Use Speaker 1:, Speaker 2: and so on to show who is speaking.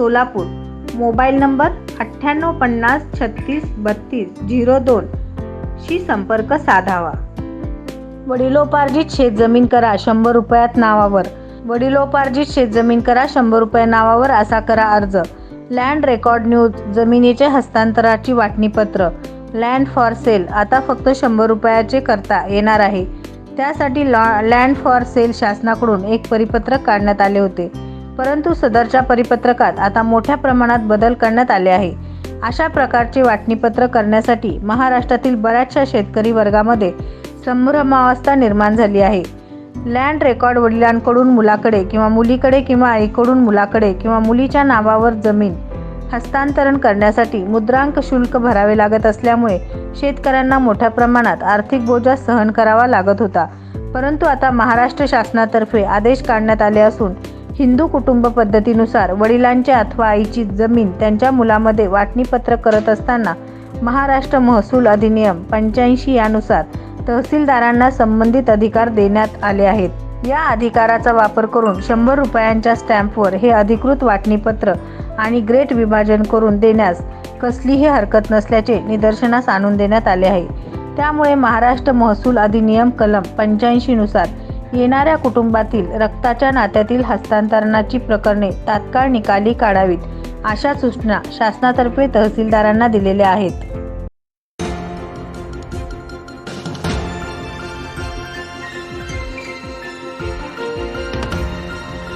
Speaker 1: Solapur. Mobile number अठ्ठ्याण्णव पन्नास छत्तीस बत्तीस झिरो दोन शी संपर्क साधावा. वडिलोपार्जित शेतजमीन करा शंभर रुपयात नावावर. वडिलोपार्जित शेतजमीन करा शंभर रुपये नावावर असा करा अर्ज. लँड रेकॉर्ड न्यूज जमिनीचे हस्तांतराची वाटणीपत्र. लँड फॉर सेल आता फक्त शंभर रुपयाचे करता येणार आहे. त्यासाठी लॉ लँड फॉर सेल शासनाकडून एक परिपत्रक काढण्यात आले होते. परंतु सदरच्या परिपत्रकात आता मोठ्या प्रमाणात बदल करण्यात आले आहे. अशा प्रकारचे वाटणीपत्र करण्यासाठी महाराष्ट्रातील बऱ्याचशा शेतकरी वर्गामध्ये संभ्रमावस्था निर्माण झाली आहे. लँड रेकॉर्ड वडिलांकडून मुलाकडे किंवा मुलीकडे किंवा आईकडून मुलाकडे किंवा मुलीच्या नावावर जमीन हस्तांतरण करण्यासाठी मुद्रांक शुल्क भरावे लागत असल्यामुळे शेतकऱ्यांना मोठ्या प्रमाणात आर्थिक बोजा सहन करावा लागत होता. परंतु आता महाराष्ट्र शासनातर्फे आदेश काढण्यात आले असून हिंदू कुटुंब पद्धतीनुसार वडिलांच्या अथवा आईची जमीन त्यांच्या मुलामध्ये वाटणीपत्र करत असताना महाराष्ट्र महसूल अधिनियम पंच्याऐंशी यानुसार तहसीलदारांना संबंधित अधिकार देण्यात आले आहेत. या अधिकाराचा वापर करून शंभर रुपयांच्या स्टॅम्पवर हे अधिकृत वाटणीपत्र आणि ग्रेट विभाजन करून देण्यास कसलीही हरकत नसल्याचे निदर्शनास आणून देण्यात आले आहे. त्यामुळे महाराष्ट्र महसूल अधिनियम कलम पंच्याऐंशीनुसार येणाऱ्या कुटुंबातील रक्ताच्या नात्यातील हस्तांतरणाची प्रकरणे तात्काळ निकाली काढावीत अशा सूचना शासनातर्फे तहसीलदारांना दिलेल्या आहेत.